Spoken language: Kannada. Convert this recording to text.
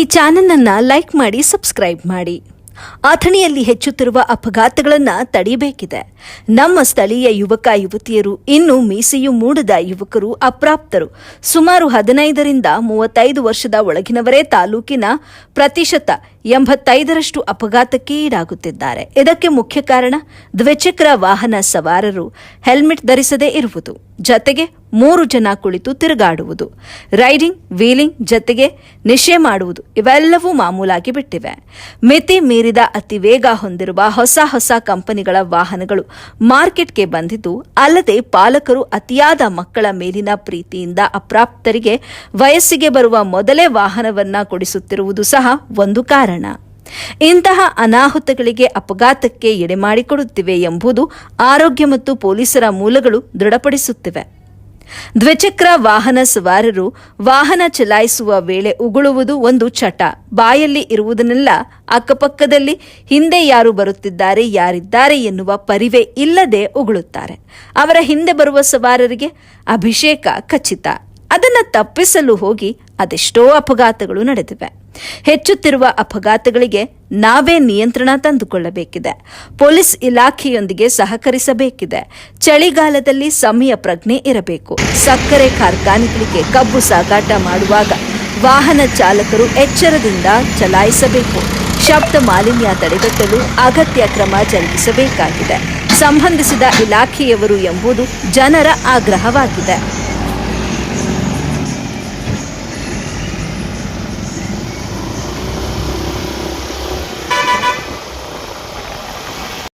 ಈ ಚಾನಲನ್ನು ಲೈಕ್ ಮಾಡಿ, ಸಬ್ಸ್ಕ್ರೈಬ್ ಮಾಡಿ. ಅಥಣಿಯಲ್ಲಿ ಹೆಚ್ಚುತ್ತಿರುವ ಅಪಘಾತಗಳನ್ನು ತಡೆಯಬೇಕಿದೆ ನಮ್ಮ ಸ್ಥಳೀಯ ಯುವಕ, ಯುವತಿಯರು, ಇನ್ನು ಮೀಸೆಯು ಮೂಡದ ಯುವಕರು ಅಪ್ರಾಪ್ತರು. ಸುಮಾರು ಹದಿನೈದರಿಂದ ಮೂವತ್ತೈದು ವರ್ಷದ ಒಳಗಿನವರೇ ತಾಲೂಕಿನ ಪ್ರತಿಶತ ಎಂಬತ್ತೈದರಷ್ಟು ಅಪಘಾತಕ್ಕೆ ಈಡಾಗುತ್ತಿದ್ದಾರೆ. ಇದಕ್ಕೆ ಮುಖ್ಯ ಕಾರಣ ದ್ವಿಚಕ್ರ ವಾಹನ ಸವಾರರು ಹೆಲ್ಮೆಟ್ ಧರಿಸದೇ ಇರುವುದು. ಜತೆಗೆ ಮೂರು ಜನ ಕುಳಿತು ತಿರುಗಾಡುವುದು. ರೈಡಿಂಗ್, ವೀಲಿಂಗ್ ಜತೆಗೆ ನಿಶೆ ಮಾಡುವುದು ಇವೆಲ್ಲವೂ ಮಾಮೂಲಾಗಿ ಬಿಟ್ಟಿವೆ. ಮಿತಿ ಮೀರಿದ ಅತಿ ವೇಗ ಹೊಂದಿರುವ ಹೊಸ ಹೊಸ ಕಂಪನಿಗಳ ವಾಹನಗಳು ಮಾರ್ಕೆಟ್ಗೆ ಬಂದಿದ್ದು, ಅಲ್ಲದೆ ಪಾಲಕರು ಅತಿಯಾದ ಮಕ್ಕಳ ಮೇಲಿನ ಪ್ರೀತಿಯಿಂದ ಅಪ್ರಾಪ್ತರಿಗೆ ವಯಸ್ಸಿಗೆ ಬರುವ ಮೊದಲೇ ವಾಹನವನ್ನ ಕೊಡಿಸುತ್ತಿರುವುದು ಸಹ ಒಂದು ಕಾರಣ. ಇಂತಹ ಅನಾಹುತಗಳಿಗೆ ಅಪಘಾತಕ್ಕೆ ಎಡೆಮಾಡಿಕೊಡುತ್ತಿವೆ ಎಂಬುದು ಆರೋಗ್ಯ ಮತ್ತು ಪೊಲೀಸರ ಮೂಲಗಳು ದೃಢಪಡಿಸುತ್ತಿವೆ. ದ್ವಿಚಕ್ರ ವಾಹನ ಸವಾರರು ವಾಹನ ಚಲಾಯಿಸುವ ವೇಳೆ ಉಗುಳುವುದು ಒಂದು ಚಟ. ಬಾಯಲ್ಲಿ ಇರುವುದನ್ನೆಲ್ಲ ಅಕ್ಕಪಕ್ಕದಲ್ಲಿ ಹಿಂದೆ ಯಾರು ಬರುತ್ತಿದ್ದಾರೆ, ಯಾರಿದ್ದಾರೆ ಎನ್ನುವ ಪರಿವೆ ಇಲ್ಲದೆ ಉಗುಳುತ್ತಾರೆ. ಅವರ ಹಿಂದೆ ಬರುವ ಸವಾರರಿಗೆ ಅಭಿಷೇಕ ಖಚಿತ. ಅದನ್ನು ತಪ್ಪಿಸಲು ಹೋಗಿ ಅದೆಷ್ಟೋ ಅಪಘಾತಗಳು ನಡೆದಿವೆ. ಹೆಚ್ಚುತ್ತಿರುವ ಅಪಘಾತಗಳಿಗೆ ನಾವೇ ನಿಯಂತ್ರಣ ತಂದುಕೊಳ್ಳಬೇಕಿದೆ. ಪೊಲೀಸ್ ಇಲಾಖೆಯೊಂದಿಗೆ ಸಹಕರಿಸಬೇಕಿದೆ. ಚಳಿಗಾಲದಲ್ಲಿ ಸಮಯ ಪ್ರಜ್ಞೆ ಇರಬೇಕು. ಸಕ್ಕರೆ ಕಾರ್ಖಾನೆಗಳಿಗೆ ಕಬ್ಬು ಸಾಗಾಟ ಮಾಡುವಾಗ ವಾಹನ ಚಾಲಕರು ಎಚ್ಚರದಿಂದ ಚಲಾಯಿಸಬೇಕು. ಶಬ್ದ ಮಾಲಿನ್ಯ ತಡೆಗಟ್ಟಲು ಅಗತ್ಯ ಕ್ರಮ ಜರುಗಿಸಬೇಕಾಗಿದೆ. ಸಂಬಂಧಿಸಿದ ಇಲಾಖೆಯವರು ಎಂಬುದು ಜನರ ಆಗ್ರಹವಾಗಿದೆ.